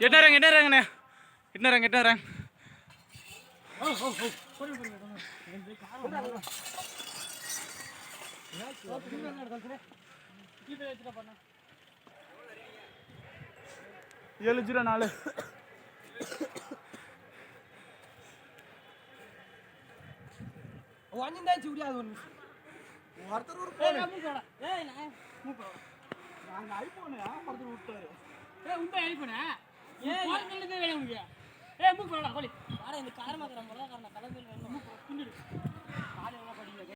எட்டாரங்க எட்டாரங்கண்ணே எட்டாரங்க எட்டாரங்க ஏழு ஜீரோ நாலு. வண்டிந்தா சூடியாது ஒன்று ஒருத்தர் ஒரு வாடா. ஏய் நான் ஐபோனு ஒருத்தர் விட்டாரு. ஏய் உங்க ஐபோனா? ஏய் போன் சொல்லுங்க வேணும் உங்க ஏய் மூக்கு வாடா கோலி வாடா இந்த காரமா கரம் காரணம் கலந்து வேணும் மூக்கு பின்னிடு காலை